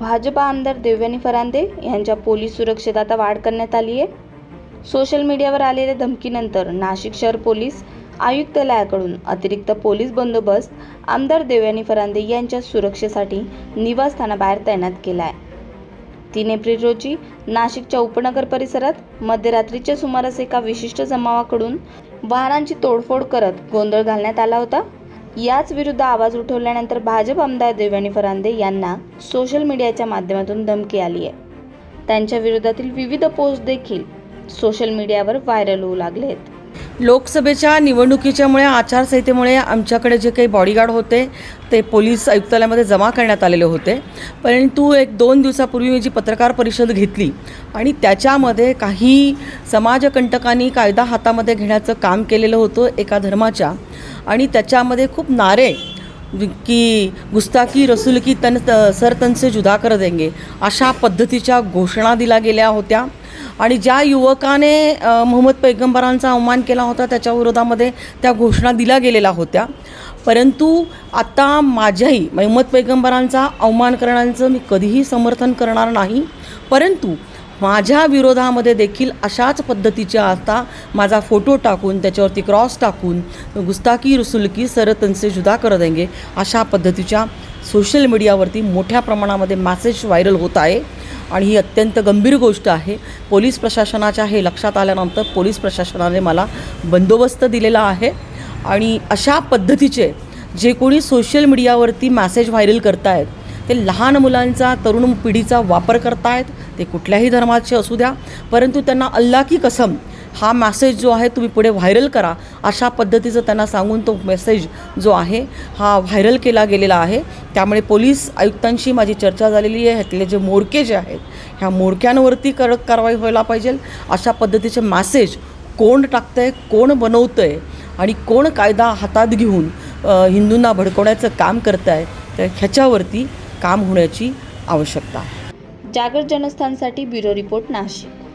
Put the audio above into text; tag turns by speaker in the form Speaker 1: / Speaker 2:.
Speaker 1: भाजपा आमदार देवयानी फरांदे यांच्या पोलीस सुरक्षेत आता वाढ करण्यात आली आहे. सोशल मीडियावर आलेल्या धमकीनंतर नाशिक शहर पोलीस आयुक्तालयाकडून अतिरिक्त पोलीस बंदोबस्त आमदार देवयानी फरांदे यांच्या सुरक्षेसाठी निवासस्थानाबाहेर तैनात केला आहे तीन एप्रिल रोजी नाशिकच्या उपनगर परिसरात मध्यरात्रीच्या सुमारास एका विशिष्ट जमावाकडून वाहनांची तोडफोड करत गोंधळ घालण्यात आला होता. याच विरुद्ध आवाज उठवल्यानंतर भाजप आमदार देवयानी फरांदे यांना सोशल मीडियाच्या माध्यमातून धमकी आली आहे. त्यांच्या विरोधातील विविध पोस्ट देखील सोशल मीडियावर व्हायरल होऊ लागले आहेत.
Speaker 2: लोकसभेच्या निवडणुकीच्यामुळे आचारसंहितेमुळे आमच्याकडे जे काही बॉडीगार्ड होते ते पोलीस आयुक्तालयामध्ये जमा करण्यात आलेले होते. परंतु एक दोन दिवसापूर्वी मी जी पत्रकार परिषद घेतली आणि त्याच्यामध्ये काही समाजकंटकांनी कायदा हातामध्ये घेण्याचं काम केलेलं होतं एका धर्माच्या. आणि त्याच्यामध्ये खूप नारे की गुस्ताकी रसूल की तन सर तनसे जुदा कर देंगे अशा पद्धतीच्या घोषणा दिल्या गेल्या होत्या. आणि ज्या युवकाने मोहम्मद पैगंबरांचा अवमान केला होता त्याच्या विरोधामध्ये त्या घोषणा दिल्या गेलेल्या होत्या. परंतु आता माझ्याही मोहम्मद पैगंबरांचा अवमान करण्याचं मी कधीही समर्थन करणार नाही. परंतु माझ्या विरोधामध्ये देखील अशाच पद्धतीच्या आता माझा फोटो टाकून त्याच्यावरती क्रॉस टाकून गुस्ताकी रुसुलकी सर तनसे जुदा कर देंगे अशा पद्धतीच्या सोशल मीडियावरती मोठ्या प्रमाणामध्ये मॅसेज व्हायरल होत आहे. आणि ही अत्यंत गंभीर गोष्ट आहे. पोलीस प्रशासनाच्या हे लक्षात आल्यानंतर पोलीस प्रशासनाने मला बंदोबस्त दिलेला आहे. आणि अशा पद्धतीचे जे कोणी सोशल मीडियावरती मॅसेज व्हायरल करतायत ते लहान मुलांचा तरुण पिढीचा वापर करतायत. ते कुठल्याही धर्माचे असू द्या. परंतु त्यांना अल्ला की कसम हा मॅसेज जो आहे तुम्ही पुढे व्हायरल करा अशा पद्धतीचं त्यांना सांगून तो मेसेज जो आहे हा व्हायरल केला गेलेला आहे. त्यामुळे पोलीस आयुक्तांशी माझी चर्चा झालेली आहे. ह्यातले जे मोरके जे आहेत ह्या मोरक्यांवरती कडक कारवाई व्हायला पाहिजे. अशा पद्धतीचे मॅसेज कोण टाकतं आहे कोण बनवतं आहे आणि कोण कायदा हातात घेऊन हिंदूंना भडकवण्याचं काम करत आहे तर ह्याच्यावरती काम होण्याची आवश्यकता.
Speaker 1: जागर जनस्थानसाठी ब्युरो रिपोर्ट नाशिक.